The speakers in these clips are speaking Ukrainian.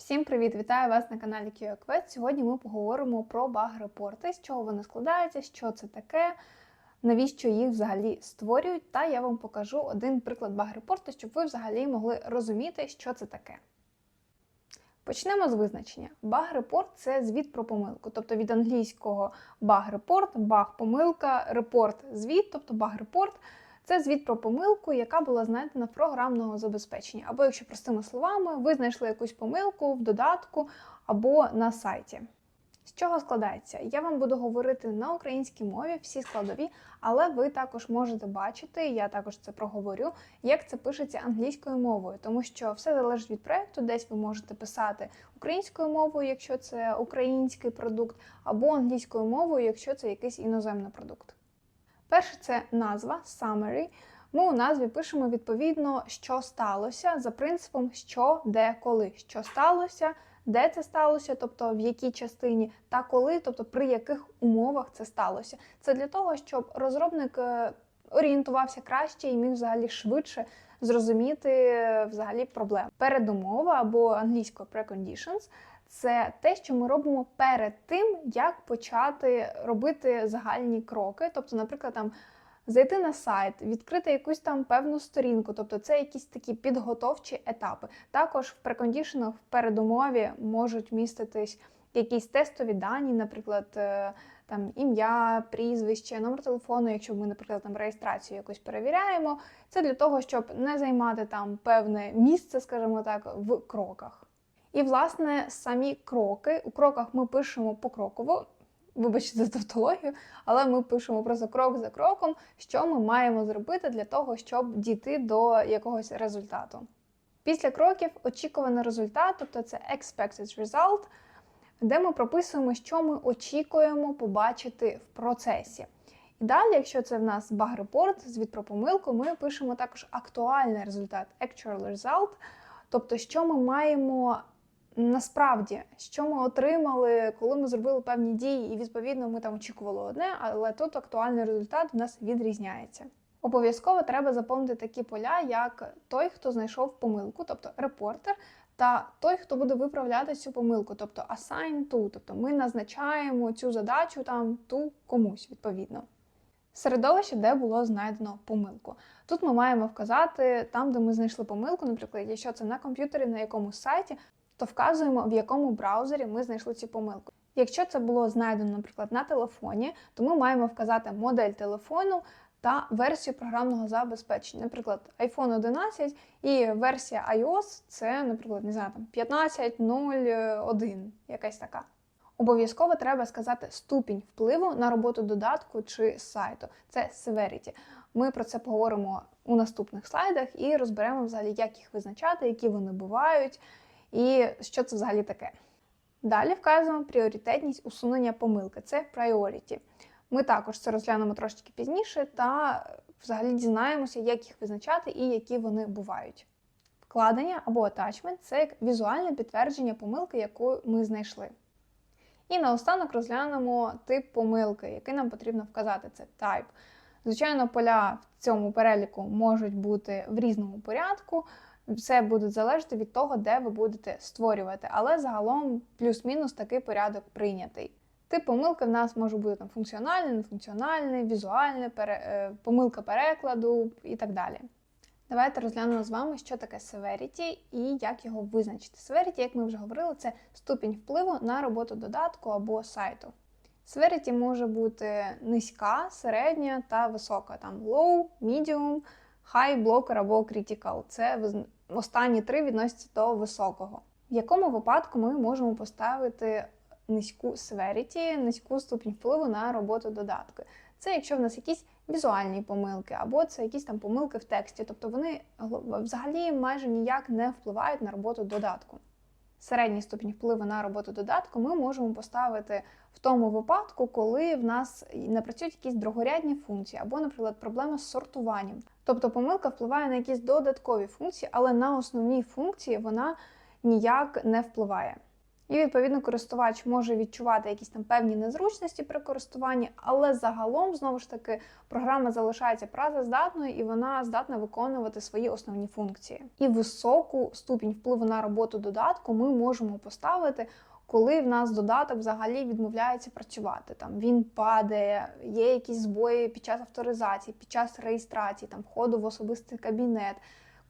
Всім привіт! Вітаю вас на каналі QAQuest. Сьогодні ми поговоримо про баг-репорти, з чого вони складаються, що це таке, навіщо їх взагалі створюють. Та я вам покажу один приклад баг-репорту, щоб ви взагалі могли розуміти, що це таке. Почнемо з визначення. Баг-репорт це звіт про помилку, тобто від англійського баг-репорт, баг-помилка, репорт звіт, тобто баг-репорт. Це звіт про помилку, яка була знайдена в програмного забезпечення. Або, якщо простими словами, ви знайшли якусь помилку в додатку або на сайті. З чого складається? Я вам буду говорити на українській мові всі складові, але ви також можете бачити, я також це проговорю, як це пишеться англійською мовою, тому що все залежить від проекту. Десь ви можете писати українською мовою, якщо це український продукт, або англійською мовою, якщо це якийсь іноземний продукт. Перше це назва summary. Ми у назві пишемо відповідно, що сталося, за принципом що, де, коли. Що сталося, де це сталося, тобто в якій частині, та коли, тобто при яких умовах це сталося. Це для того, щоб розробник е, орієнтувався краще і міг взагалі швидше зрозуміти е, взагалі проблему. Передумова або англійською preconditions – це те, що ми робимо перед тим, як почати робити загальні кроки. Тобто, наприклад, там зайти на сайт, відкрити якусь там певну сторінку, тобто це якісь такі підготовчі етапи. Також в прекондішенах в передумові можуть міститись якісь тестові дані, наприклад. е, Там ім'я, прізвище, номер телефону, якщо ми, наприклад, там реєстрацію якось перевіряємо, це для того, щоб не займати там певне місце, скажімо так, в кроках. І, власне, самі кроки. У кроках ми пишемо покроково, вибачте за тавтологію, але ми пишемо просто крок за кроком, що ми маємо зробити для того, щоб дійти до якогось результату. Після кроків очікуваний результат, тобто це expected result, де ми прописуємо, що ми очікуємо побачити в процесі. І далі, якщо це в нас баг-репорт, звіт про помилку, ми пишемо також актуальний результат, actual result, тобто, що ми маємо насправді, що ми отримали, коли ми зробили певні дії, і відповідно ми там очікували одне, але тут актуальний результат в нас відрізняється. Обов'язково треба заповнити такі поля, як той, хто знайшов помилку, тобто репортер, та той, хто буде виправляти цю помилку, тобто assign to, тобто ми назначаємо цю задачу там ту комусь відповідно. Середовище, де було знайдено помилку. Тут ми маємо вказати там, де ми знайшли помилку, наприклад, якщо це на комп'ютері, на якомусь сайті, то вказуємо, в якому браузері ми знайшли цю помилку. Якщо це було знайдено, наприклад, на телефоні, то ми маємо вказати модель телефону та версію програмного забезпечення. Наприклад, iPhone 11 і версія iOS це, наприклад, не знаю, там 15.01, якась така. Обов'язково треба сказати ступінь впливу на роботу додатку чи сайту. Це severity. Ми про це поговоримо у наступних слайдах і розберемо взагалі, як їх визначати, які вони бувають, і що це взагалі таке. Далі вказуємо пріоритетність усунення помилки це priority. Ми також це розглянемо трошки пізніше та взагалі дізнаємося, як їх визначати і які вони бувають. Вкладення або attachment – це візуальне підтвердження помилки, яку ми знайшли. І наостанок розглянемо тип помилки, який нам потрібно вказати. Це type. Звичайно, поля в цьому переліку можуть бути в різному порядку. Все буде залежати від того, де ви будете створювати, але загалом плюс-мінус такий порядок прийнятий. Тип помилки в нас може бути там функціональний, нефункціональний, візуальний, пере, е, помилка перекладу і так далі. Давайте розглянемо з вами, що таке severity і як його визначити. Severity, як ми вже говорили, це ступінь впливу на роботу додатку або сайту. Severity може бути низька, середня та висока. Там low, medium, high, blocker або critical. Це останні три відносяться до високого. В якому випадку ми можемо поставити низьку severity, низьку ступінь впливу на роботу додатки. Це якщо в нас якісь візуальні помилки, або це якісь там помилки в тексті, тобто вони взагалі майже ніяк не впливають на роботу додатку. Середній ступінь впливу на роботу додатку ми можемо поставити в тому випадку, коли в нас не працюють якісь другорядні функції, або, наприклад, проблема з сортуванням. Тобто помилка впливає на якісь додаткові функції, але на основні функції вона ніяк не впливає. І відповідно користувач може відчувати якісь там певні незручності при користуванні, але загалом знову ж таки програма залишається працездатною і вона здатна виконувати свої основні функції. І високу ступінь впливу на роботу додатку ми можемо поставити. Коли в нас додаток взагалі відмовляється працювати, там він падає, є якісь збої під час авторизації, під час реєстрації, там входу в особистий кабінет,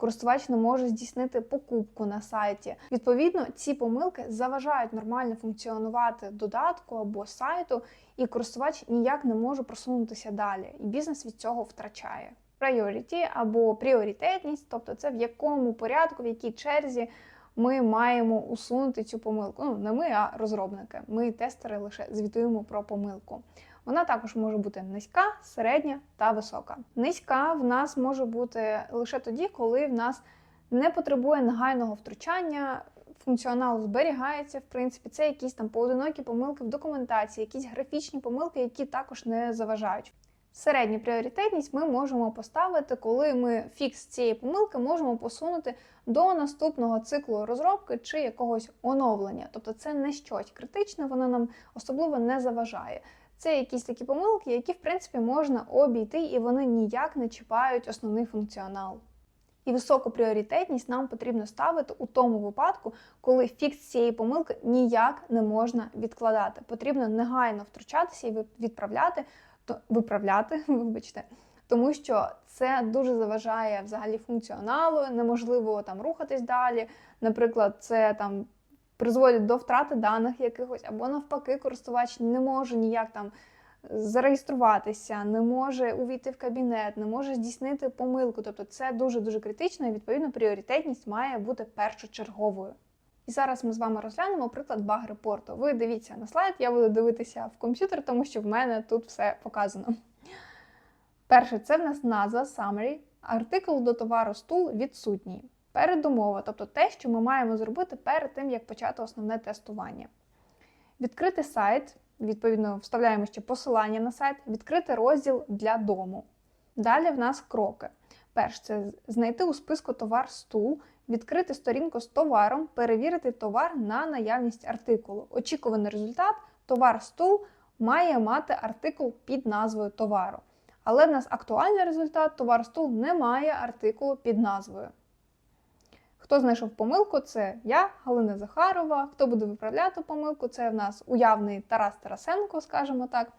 користувач не може здійснити покупку на сайті. Відповідно, ці помилки заважають нормально функціонувати додатку або сайту, і користувач ніяк не може просунутися далі, і бізнес від цього втрачає. Priority або пріоритетність, тобто це в якому порядку, в якій черзі ми маємо усунути цю помилку. Ну, не ми, а розробники. Ми, тестери, лише звітуємо про помилку. Вона також може бути низька, середня та висока. Низька в нас може бути лише тоді, коли в нас не потребує негайного втручання. Функціонал зберігається, в принципі, це якісь там поодинокі помилки в документації, якісь графічні помилки, які також не заважають. Середню пріоритетність ми можемо поставити, коли ми фікс цієї помилки можемо посунути до наступного циклу розробки чи якогось оновлення. Тобто це не щось критичне, воно нам особливо не заважає. Це якісь такі помилки, які в принципі можна обійти, і вони ніяк не чіпають основний функціонал. І високу пріоритетність нам потрібно ставити у тому випадку, коли фікс цієї помилки ніяк не можна відкладати. Потрібно негайно втручатися і відправляти, то виправляти, вибачте, тому що це дуже заважає взагалі функціоналу, неможливо там рухатись далі. Наприклад, це там призводить до втрати даних якихось, або навпаки, користувач не може ніяк там зареєструватися, не може увійти в кабінет, не може здійснити помилку. Тобто це дуже-дуже критично і відповідно пріоритетність має бути першочерговою. І зараз ми з вами розглянемо приклад баг-репорту. Ви дивіться на слайд, я буду дивитися в комп'ютер, тому що в мене тут все показано. Перше, це в нас назва summary, артикл до товару стул відсутній. Передумова, тобто те, що ми маємо зробити перед тим, як почати основне тестування. Відкрити сайт, відповідно, вставляємо ще посилання на сайт, відкрити розділ для дому. Далі в нас кроки. Перше, це знайти у списку товар стул, відкрити сторінку з товаром, перевірити товар на наявність артикулу. Очікуваний результат товар стул має мати артикул під назвою товару. Але в нас актуальний результат товар стул не має артикулу під назвою. Хто знайшов помилку, це я, Галина Захарова. Хто буде виправляти помилку, це в нас уявний Тарас Тарасенко, скажімо так.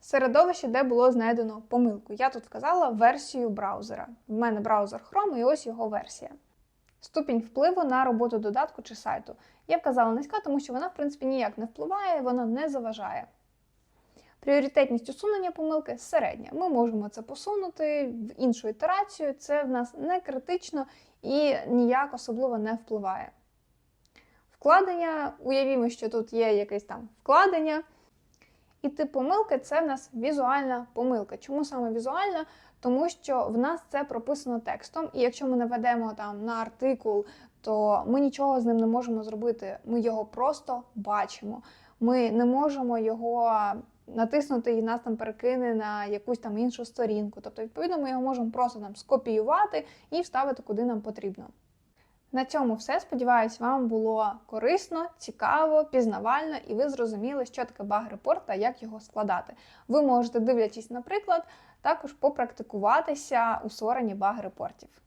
Середовище, де було знайдено помилку. Я тут вказала версію браузера. В мене браузер Chrome і ось його версія. Ступінь впливу на роботу додатку чи сайту. Я вказала низька, тому що вона, в принципі, ніяк не впливає, вона не заважає. Пріоритетність усунення помилки середня. Ми можемо це посунути в іншу ітерацію, це в нас не критично і ніяк особливо не впливає. Вкладення, уявімо, що тут є якесь там вкладення. І тип помилки це в нас візуальна помилка. Чому саме візуальна? Тому що в нас це прописано текстом, і якщо ми наведемо там на артикул, то ми нічого з ним не можемо зробити. Ми його просто бачимо. Ми не можемо його натиснути і нас там перекине на якусь там іншу сторінку. Тобто, відповідно, ми його можемо просто там скопіювати і вставити куди нам потрібно. На цьому все. Сподіваюсь, вам було корисно, цікаво, пізнавально, і ви зрозуміли, що таке баг-репорт та як його складати. Ви можете, дивлячись, наприклад, також попрактикуватися у створенні баг-репортів.